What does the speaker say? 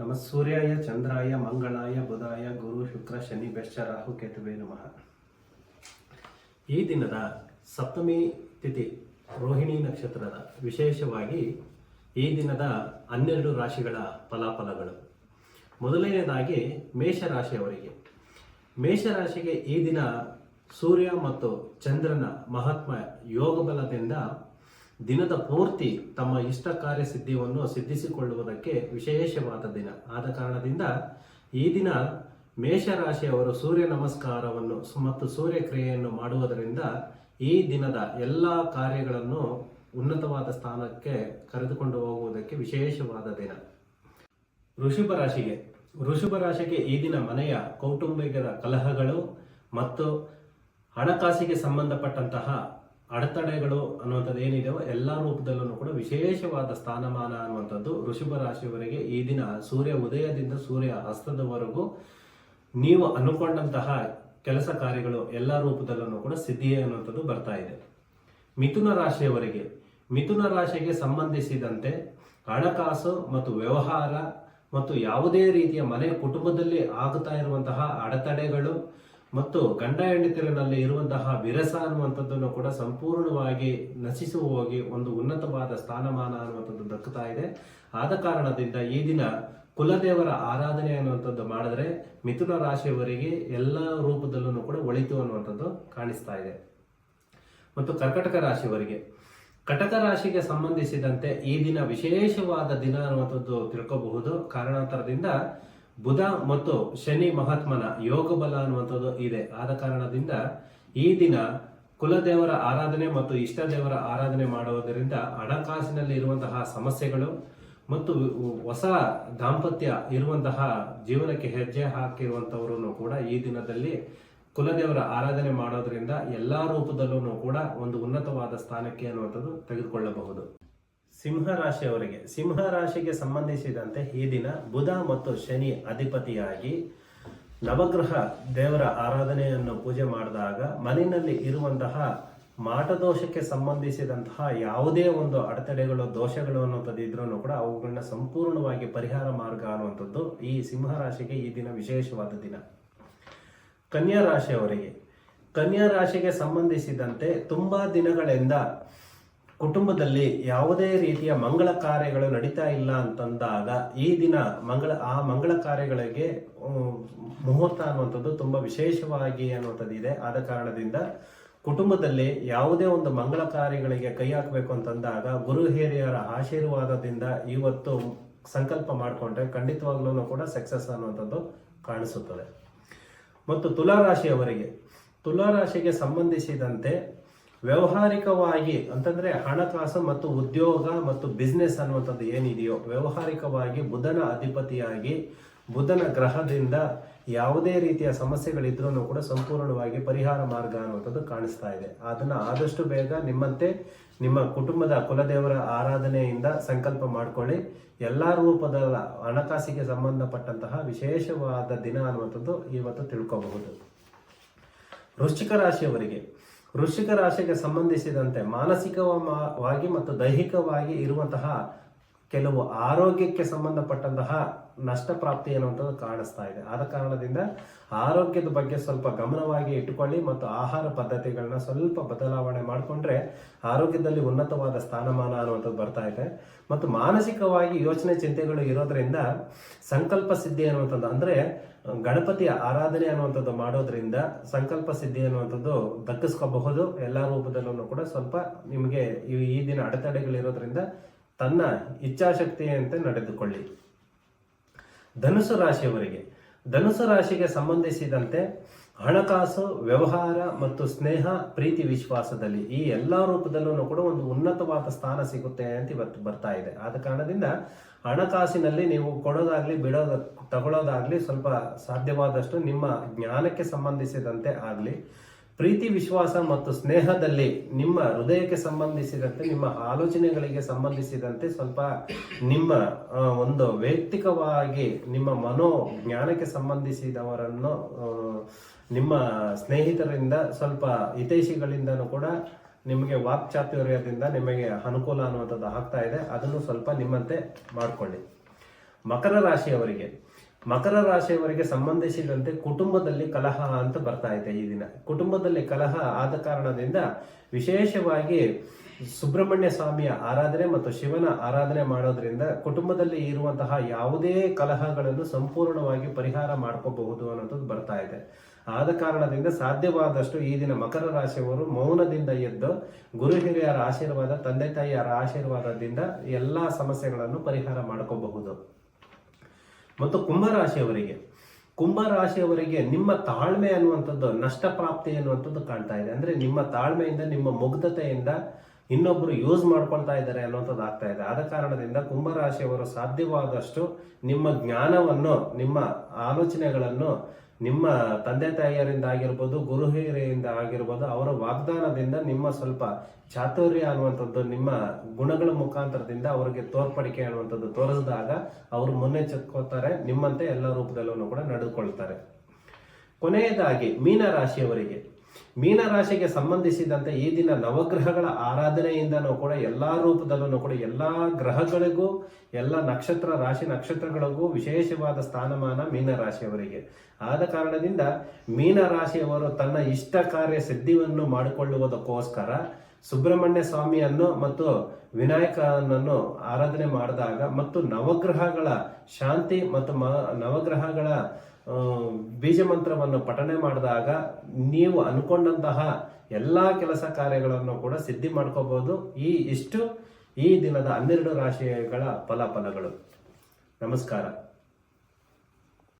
ನಮ. ಸೂರ್ಯಾಯ, ಚಂದ್ರಾಯ, ಮಂಗಳಾಯ, ಬುಧಾಯ, ಗುರು, ಶುಕ್ರ, ಶನಿ, ಬೆಶ್ಚ, ರಾಹು ಕೇತುವೆ ನಮಃ ಈ ದಿನದ ಸಪ್ತಮಿ ತಿಥಿ ರೋಹಿಣಿ ನಕ್ಷತ್ರದ ವಿಶೇಷವಾಗಿ ಈ ದಿನದ ಹನ್ನೆರಡು ರಾಶಿಗಳ ಫಲಾಫಲಗಳು. ಮೊದಲನೆಯದಾಗಿ ಮೇಷರಾಶಿಯವರಿಗೆ. ಮೇಷರಾಶಿಗೆ ಈ ದಿನ ಸೂರ್ಯ ಮತ್ತು ಚಂದ್ರನ ಮಹಾತ್ಮ ಯೋಗ ಬಲದಿಂದ ದಿನದ ಪೂರ್ತಿ ತಮ್ಮ ಇಷ್ಟ ಕಾರ್ಯ ಸಿದ್ಧಿಯನ್ನು ಸಿದ್ಧಿಸಿಕೊಳ್ಳುವುದಕ್ಕೆ ವಿಶೇಷವಾದ ದಿನ. ಆದ ಕಾರಣದಿಂದ ಈ ದಿನ ಮೇಷರಾಶಿಯವರು ಸೂರ್ಯ ನಮಸ್ಕಾರವನ್ನು ಮತ್ತು ಸೂರ್ಯ ಕ್ರಿಯೆಯನ್ನು ಮಾಡುವುದರಿಂದ ಈ ದಿನದ ಎಲ್ಲ ಕಾರ್ಯಗಳನ್ನು ಉನ್ನತವಾದ ಸ್ಥಾನಕ್ಕೆ ಕರೆದುಕೊಂಡು ಹೋಗುವುದಕ್ಕೆ ವಿಶೇಷವಾದ ದಿನ. ವೃಷಭ ರಾಶಿಗೆ. ವೃಷಭ ರಾಶಿಗೆ ಈ ದಿನ ಮನೆಯ ಕೌಟುಂಬಿಕದ ಕಲಹಗಳು ಮತ್ತು ಹಣಕಾಸಿಗೆ ಸಂಬಂಧಪಟ್ಟಂತಹ ಅಡೆತಡೆಗಳು ಅನ್ನುವಂಥದ್ದು ಏನಿದೆಯೋ ಎಲ್ಲ ರೂಪದಲ್ಲೂ ಕೂಡ ವಿಶೇಷವಾದ ಸ್ಥಾನಮಾನ ಅನ್ನುವಂಥದ್ದು ವೃಷಭ ರಾಶಿಯವರಿಗೆ ಈ ದಿನ ಸೂರ್ಯ ಉದಯದಿಂದ ಸೂರ್ಯ ಅಸ್ತದವರೆಗೂ ನೀವು ಅನುಕೊಂಡಂತಹ ಕೆಲಸ ಕಾರ್ಯಗಳು ಎಲ್ಲ ರೂಪದಲ್ಲೂ ಕೂಡ ಸಿದ್ಧಿಯೇ ಅನ್ನುವಂಥದ್ದು ಬರ್ತಾ ಇದೆ. ಮಿಥುನ ರಾಶಿಯವರಿಗೆ, ಮಿಥುನ ರಾಶಿಗೆ ಸಂಬಂಧಿಸಿದಂತೆ ಹಣಕಾಸು ಮತ್ತು ವ್ಯವಹಾರ ಮತ್ತು ಯಾವುದೇ ರೀತಿಯ ಮನೆ ಕುಟುಂಬದಲ್ಲಿ ಆಗುತ್ತಾ ಇರುವಂತಹ ಅಡೆತಡೆಗಳು ಮತ್ತು ಗಂಡ ಹೆಂಡತಿರನಲ್ಲಿ ಇರುವಂತಹ ವಿರಸ ಅನ್ನುವಂಥದ್ದನ್ನು ಕೂಡ ಸಂಪೂರ್ಣವಾಗಿ ನಶಿಸುವ ಹೋಗಿ ಒಂದು ಉನ್ನತವಾದ ಸ್ಥಾನಮಾನ ಅನ್ನುವಂಥದ್ದು ದಕ್ಕುತ್ತಾ ಇದೆ. ಆದ ಕಾರಣದಿಂದ ಈ ದಿನ ಕುಲದೇವರ ಆರಾಧನೆ ಅನ್ನುವಂಥದ್ದು ಮಾಡಿದ್ರೆ ಮಿಥುನ ರಾಶಿಯವರಿಗೆ ಎಲ್ಲ ರೂಪದಲ್ಲೂ ಕೂಡ ಒಳಿತು ಅನ್ನುವಂಥದ್ದು ಕಾಣಿಸ್ತಾ ಇದೆ. ಮತ್ತು ಕರ್ಕಟಕ ರಾಶಿಯವರಿಗೆ, ಕಟಕ ರಾಶಿಗೆ ಸಂಬಂಧಿಸಿದಂತೆ ಈ ದಿನ ವಿಶೇಷವಾದ ದಿನ ಅನ್ನುವಂಥದ್ದು ತಿಳ್ಕೋಬಹುದು. ಕಾರಣಾಂತರದಿಂದ ಬುಧ ಮತ್ತು ಶನಿ ಮಹಾತ್ಮನ ಯೋಗ ಬಲ ಅನ್ನುವಂಥದ್ದು ಇದೆ. ಆದ ಕಾರಣದಿಂದ ಈ ದಿನ ಕುಲದೇವರ ಆರಾಧನೆ ಮತ್ತು ಇಷ್ಟ ದೇವರ ಆರಾಧನೆ ಮಾಡುವುದರಿಂದ ಹಣಕಾಸಿನಲ್ಲಿ ಇರುವಂತಹ ಸಮಸ್ಯೆಗಳು ಮತ್ತು ಹೊಸ ದಾಂಪತ್ಯ ಇರುವಂತಹ ಜೀವನಕ್ಕೆ ಹೆಜ್ಜೆ ಹಾಕಿರುವಂತವರು ಕೂಡ ಈ ದಿನದಲ್ಲಿ ಕುಲದೇವರ ಆರಾಧನೆ ಮಾಡೋದ್ರಿಂದ ಎಲ್ಲ ರೂಪದಲ್ಲೂ ಕೂಡ ಒಂದು ಉನ್ನತವಾದ ಸ್ಥಾನಕ್ಕೆ ಅನ್ನುವಂಥದ್ದು ತೆಗೆದುಕೊಳ್ಳಬಹುದು. ಸಿಂಹ ರಾಶಿಯವರಿಗೆ ಸಿಂಹ ರಾಶಿಗೆ ಸಂಬಂಧಿಸಿದಂತೆ ಈ ದಿನ ಬುಧ ಮತ್ತು ಶನಿ ಅಧಿಪತಿಯಾಗಿ ನವಗ್ರಹ ದೇವರ ಆರಾಧನೆಯನ್ನು ಪೂಜೆ ಮಾಡಿದಾಗ ಮನೆಯಲ್ಲಿ ಇರುವಂತಹ ಮಾಟದೋಷಕ್ಕೆ ಸಂಬಂಧಿಸಿದಂತಹ ಯಾವುದೇ ಒಂದು ಅಡೆತಡೆಗಳು ದೋಷಗಳು ಅನ್ನುವಂಥದ್ದು ಇದ್ರೂ ಕೂಡ ಅವುಗಳನ್ನ ಸಂಪೂರ್ಣವಾಗಿ ಪರಿಹಾರ ಮಾರ್ಗ ಅನ್ನುವಂಥದ್ದು ಈ ಸಿಂಹ ರಾಶಿಗೆ ಈ ದಿನ ವಿಶೇಷವಾದ ದಿನ. ಕನ್ಯಾ ರಾಶಿಯವರಿಗೆ, ಕನ್ಯಾ ರಾಶಿಗೆ ಸಂಬಂಧಿಸಿದಂತೆ ತುಂಬಾ ದಿನಗಳಿಂದ ಕುಟುಂಬದಲ್ಲಿ ಯಾವುದೇ ರೀತಿಯ ಮಂಗಳ ಕಾರ್ಯಗಳು ನಡೀತಾ ಇಲ್ಲ ಅಂತಂದಾಗ ಈ ದಿನ ಮಂಗಳ, ಆ ಮಂಗಳ ಕಾರ್ಯಗಳಿಗೆ ಮುಹೂರ್ತ ಅನ್ನುವಂಥದ್ದು ತುಂಬಾ ವಿಶೇಷವಾಗಿ ಅನ್ನುವಂಥದ್ದು ಇದೆ. ಆದ ಕಾರಣದಿಂದ ಕುಟುಂಬದಲ್ಲಿ ಯಾವುದೇ ಒಂದು ಮಂಗಳ ಕಾರ್ಯಗಳಿಗೆ ಕೈ ಹಾಕಬೇಕು ಅಂತಂದಾಗ ಗುರು ಹಿರಿಯರ ಆಶೀರ್ವಾದದಿಂದ ಇವತ್ತು ಸಂಕಲ್ಪ ಮಾಡಿಕೊಂಡ್ರೆ ಖಂಡಿತವಾಗ್ಲೂ ಕೂಡ ಸಕ್ಸಸ್ ಅನ್ನುವಂಥದ್ದು ಕಾಣಿಸುತ್ತದೆ. ಮತ್ತು ತುಲಾ ತುಲಾರಾಶಿಗೆ ತುಲಾ ರಾಶಿಗೆ ಸಂಬಂಧಿಸಿದಂತೆ ವ್ಯವಹಾರಿಕವಾಗಿ ಅಂತಂದ್ರೆ ಹಣಕಾಸು ಮತ್ತು ಉದ್ಯೋಗ ಮತ್ತು ಬಿಸ್ನೆಸ್ ಅನ್ನುವಂಥದ್ದು ಏನಿದೆಯೋ ವ್ಯವಹಾರಿಕವಾಗಿ ಬುಧನ ಅಧಿಪತಿಯಾಗಿ ಬುಧನ ಗ್ರಹದಿಂದ ಯಾವುದೇ ರೀತಿಯ ಸಮಸ್ಯೆಗಳಿದ್ರೂ ಕೂಡ ಸಂಪೂರ್ಣವಾಗಿ ಪರಿಹಾರ ಮಾರ್ಗ ಅನ್ನುವಂಥದ್ದು ಕಾಣಿಸ್ತಾ ಇದೆ. ಅದನ್ನ ಆದಷ್ಟು ಬೇಗ ನಿಮ್ಮಂತೆ ನಿಮ್ಮ ಕುಟುಂಬದ ಕುಲದೇವರ ಆರಾಧನೆಯಿಂದ ಸಂಕಲ್ಪ ಮಾಡ್ಕೊಳ್ಳಿ. ಎಲ್ಲ ರೂಪದ ಹಣಕಾಸಿಗೆ ಸಂಬಂಧಪಟ್ಟಂತಹ ವಿಶೇಷವಾದ ದಿನ ಅನ್ನುವಂಥದ್ದು ಇವತ್ತು ತಿಳ್ಕೋಬಹುದು. ವೃಶ್ಚಿಕ ರಾಶಿಯವರಿಗೆ ವೃಶ್ಚಿಕ ರಾಶಿಗೆ ಸಂಬಂಧಿಸಿದಂತೆ ಮಾನಸಿಕವಾಗಿ ಮತ್ತು ದೈಹಿಕವಾಗಿ ಇರುವಂತಹ ಕೆಲವು ಆರೋಗ್ಯಕ್ಕೆ ಸಂಬಂಧಪಟ್ಟಂತಹ ನಷ್ಟ ಪ್ರಾಪ್ತಿ ಅನ್ನುವಂಥದ್ದು ಕಾಣಿಸ್ತಾ ಇದೆ. ಆದ ಕಾರಣದಿಂದ ಆರೋಗ್ಯದ ಬಗ್ಗೆ ಸ್ವಲ್ಪ ಗಮನವಾಗಿ ಇಟ್ಟುಕೊಳ್ಳಿ ಮತ್ತು ಆಹಾರ ಪದ್ಧತಿಗಳನ್ನ ಸ್ವಲ್ಪ ಬದಲಾವಣೆ ಮಾಡಿಕೊಂಡ್ರೆ ಆರೋಗ್ಯದಲ್ಲಿ ಉನ್ನತವಾದ ಸ್ಥಾನಮಾನ ಅನ್ನುವಂಥದ್ದು ಬರ್ತಾ ಇದೆ. ಮತ್ತು ಮಾನಸಿಕವಾಗಿ ಯೋಚನೆ ಚಿಂತೆಗಳು ಇರೋದ್ರಿಂದ ಸಂಕಲ್ಪ ಸಿದ್ಧಿ ಅನ್ನುವಂಥದ್ದು, ಅಂದ್ರೆ ಗಣಪತಿಯ ಆರಾಧನೆ ಅನ್ನುವಂಥದ್ದು ಮಾಡೋದ್ರಿಂದ ಸಂಕಲ್ಪ ಸಿದ್ಧಿ ಅನ್ನುವಂಥದ್ದು ದಕ್ಕಿಸ್ಕೋಬಹುದು ಎಲ್ಲ ರೂಪದಲ್ಲೂ ಕೂಡ ಸ್ವಲ್ಪ ನಿಮಗೆ ಈ- ದಿನ ಅಡೆತಡೆಗಳಿರೋದ್ರಿಂದ ತನ್ನ ಇಚ್ಛಾಶಕ್ತಿಯಂತೆ ನಡೆದುಕೊಳ್ಳಿ. ಧನುಸು ರಾಶಿಯವರಿಗೆ. ಧನುಸು ರಾಶಿಗೆ ಸಂಬಂಧಿಸಿದಂತೆ ಹಣಕಾಸು, ವ್ಯವಹಾರ ಮತ್ತು ಸ್ನೇಹ, ಪ್ರೀತಿ, ವಿಶ್ವಾಸದಲ್ಲಿ ಈ ಎಲ್ಲ ರೂಪದಲ್ಲೂ ಕೂಡ ಒಂದು ಉನ್ನತವಾದ ಸ್ಥಾನ ಸಿಗುತ್ತೆ ಅಂತ ಇವತ್ತು ಬರ್ತಾ ಇದೆ. ಆದ ಕಾರಣದಿಂದ ಹಣಕಾಸಿನಲ್ಲಿ ನೀವು ಕೊಡೋದಾಗ್ಲಿ, ಬಿಡೋದ, ತಗೊಳ್ಳೋದಾಗ್ಲಿ ಸ್ವಲ್ಪ ಸಾಧ್ಯವಾದಷ್ಟು ನಿಮ್ಮ ಜ್ಞಾನಕ್ಕೆ ಸಂಬಂಧಿಸಿದಂತೆ ಆಗ್ಲಿ ಪ್ರೀತಿ, ವಿಶ್ವಾಸ ಮತ್ತು ಸ್ನೇಹದಲ್ಲಿ ನಿಮ್ಮ ಹೃದಯಕ್ಕೆ ಸಂಬಂಧಿಸಿದಂತೆ, ನಿಮ್ಮ ಆಲೋಚನೆಗಳಿಗೆ ಸಂಬಂಧಿಸಿದಂತೆ ಸ್ವಲ್ಪ ನಿಮ್ಮ ಒಂದು ವೈಯಕ್ತಿಕವಾಗಿ ನಿಮ್ಮ ಮನೋ ಜ್ಞಾನಕ್ಕೆ ಸಂಬಂಧಿಸಿದವರನ್ನು ನಿಮ್ಮ ಸ್ನೇಹಿತರಿಂದ, ಸ್ವಲ್ಪ ಹಿತೈಷಿಗಳಿಂದನೂ ಕೂಡ ನಿಮಗೆ ವಾಕ್ಚಾತುರ್ಯದಿಂದ ನಿಮಗೆ ಅನುಕೂಲ ಅನ್ನುವಂಥದ್ದು ಆಗ್ತಾ ಇದೆ. ಅದನ್ನು ಸ್ವಲ್ಪ ನಿಮ್ಮಂತೆ ಮಾಡಿಕೊಳ್ಳಿ. ಮಕರ ರಾಶಿಯವರಿಗೆ ಮಕರ ರಾಶಿಯವರಿಗೆ ಸಂಬಂಧಿಸಿದಂತೆ ಕುಟುಂಬದಲ್ಲಿ ಕಲಹ ಅಂತ ಬರ್ತಾ ಇದೆ ಈ ದಿನ. ಕುಟುಂಬದಲ್ಲಿ ಕಲಹ ಆದ ಕಾರಣದಿಂದ ವಿಶೇಷವಾಗಿ ಸುಬ್ರಹ್ಮಣ್ಯ ಸ್ವಾಮಿಯ ಆರಾಧನೆ ಮತ್ತು ಶಿವನ ಆರಾಧನೆ ಮಾಡೋದ್ರಿಂದ ಕುಟುಂಬದಲ್ಲಿ ಇರುವಂತಹ ಯಾವುದೇ ಕಲಹಗಳನ್ನು ಸಂಪೂರ್ಣವಾಗಿ ಪರಿಹಾರ ಮಾಡ್ಕೋಬಹುದು ಅನ್ನೋದು ಬರ್ತಾ ಇದೆ. ಆದ ಕಾರಣದಿಂದ ಸಾಧ್ಯವಾದಷ್ಟು ಈ ದಿನ ಮಕರ ರಾಶಿಯವರು ಮೌನದಿಂದ ಎದ್ದು ಗುರು ಹಿರಿಯರ ಆಶೀರ್ವಾದ, ತಂದೆ ತಾಯಿಯರ ಆಶೀರ್ವಾದದಿಂದ ಎಲ್ಲಾ ಸಮಸ್ಯೆಗಳನ್ನು ಪರಿಹಾರ ಮಾಡ್ಕೋಬಹುದು. ಮತ್ತು ಕುಂಭರಾಶಿಯವರಿಗೆ. ಕುಂಭರಾಶಿಯವರಿಗೆ ನಿಮ್ಮ ತಾಳ್ಮೆ ಅನ್ನುವಂಥದ್ದು ನಷ್ಟ ಪ್ರಾಪ್ತಿ ಅನ್ನುವಂಥದ್ದು ಕಾಣ್ತಾ ಇದೆ. ಅಂದ್ರೆ ನಿಮ್ಮ ತಾಳ್ಮೆಯಿಂದ, ನಿಮ್ಮ ಮುಗ್ಧತೆಯಿಂದ ಇನ್ನೊಬ್ಬರು ಯೂಸ್ ಮಾಡ್ಕೊಳ್ತಾ ಇದ್ದಾರೆ ಅನ್ನುವಂಥದ್ದು ಆಗ್ತಾ ಇದೆ. ಆದ ಕಾರಣದಿಂದ ಕುಂಭರಾಶಿಯವರು ಸಾಧ್ಯವಾದಷ್ಟು ನಿಮ್ಮ ಜ್ಞಾನವನ್ನು, ನಿಮ್ಮ ಆಲೋಚನೆಗಳನ್ನು ನಿಮ್ಮ ತಂದೆ ತಾಯಿಯರಿಂದ ಆಗಿರ್ಬೋದು, ಗುರು ಹಿರಿಯರಿಂದ ಆಗಿರ್ಬೋದು, ಅವರ ವಾಗ್ದಾನದಿಂದ ನಿಮ್ಮ ಸ್ವಲ್ಪ ಚಾತುರ್ಯ ಅನ್ನುವಂಥದ್ದು, ನಿಮ್ಮ ಗುಣಗಳ ಮುಖಾಂತರದಿಂದ ಅವರಿಗೆ ತೋರ್ಪಡಿಕೆ ಅನ್ನುವಂಥದ್ದು ತೋರಿಸಿದಾಗ ಅವರು ಮುನ್ನೆಚ್ಚರಿಕೋತಾರೆ ನಿಮ್ಮಂತೆ ಎಲ್ಲ ರೂಪದಲ್ಲೂ ಕೂಡ ನಡೆದುಕೊಳ್ತಾರೆ. ಕೊನೆಯದಾಗಿ ಮೀನ ರಾಶಿಯವರಿಗೆ ಮೀನ ರಾಶಿಗೆ ಸಂಬಂಧಿಸಿದಂತೆ ಈ ದಿನ ನವಗ್ರಹಗಳ ಆರಾಧನೆಯಿಂದನೂ ಕೂಡ ಎಲ್ಲ ರೂಪದಲ್ಲೂ ಕೂಡ ಎಲ್ಲಾ ಗ್ರಹಗಳಿಗೂ, ಎಲ್ಲ ನಕ್ಷತ್ರ ರಾಶಿ ನಕ್ಷತ್ರಗಳಿಗೂ ವಿಶೇಷವಾದ ಸ್ಥಾನಮಾನ ಮೀನ ರಾಶಿಯವರಿಗೆ ಆದ ಕಾರಣದಿಂದ ಮೀನ ರಾಶಿಯವರು ತನ್ನ ಇಷ್ಟ ಕಾರ್ಯ ಸಿದ್ಧಿಯನ್ನು ಮಾಡಿಕೊಳ್ಳುವುದಕ್ಕೋಸ್ಕರ ಸುಬ್ರಹ್ಮಣ್ಯ ಸ್ವಾಮಿಯನ್ನು ಮತ್ತು ವಿನಾಯಕನನ್ನು ಆರಾಧನೆ ಮಾಡಿದಾಗ ಮತ್ತು ನವಗ್ರಹಗಳ ಶಾಂತಿ ಮತ್ತು ಮ- ನವಗ್ರಹಗಳ ಬೀಜ ಮಂತ್ರವನ್ನು ಪಠನೆ ಮಾಡಿದಾಗ ನೀವು ಅನ್ಕೊಂಡಂತಹ ಎಲ್ಲ ಕೆಲಸ ಕಾರ್ಯಗಳನ್ನು ಕೂಡ ಸಿದ್ಧಿ ಮಾಡ್ಕೋಬಹುದು ಈ ಇಷ್ಟು ಈ ದಿನದ ಹನ್ನೆರಡು ರಾಶಿಗಳ ಫಲಾಫಲಗಳು. ನಮಸ್ಕಾರ.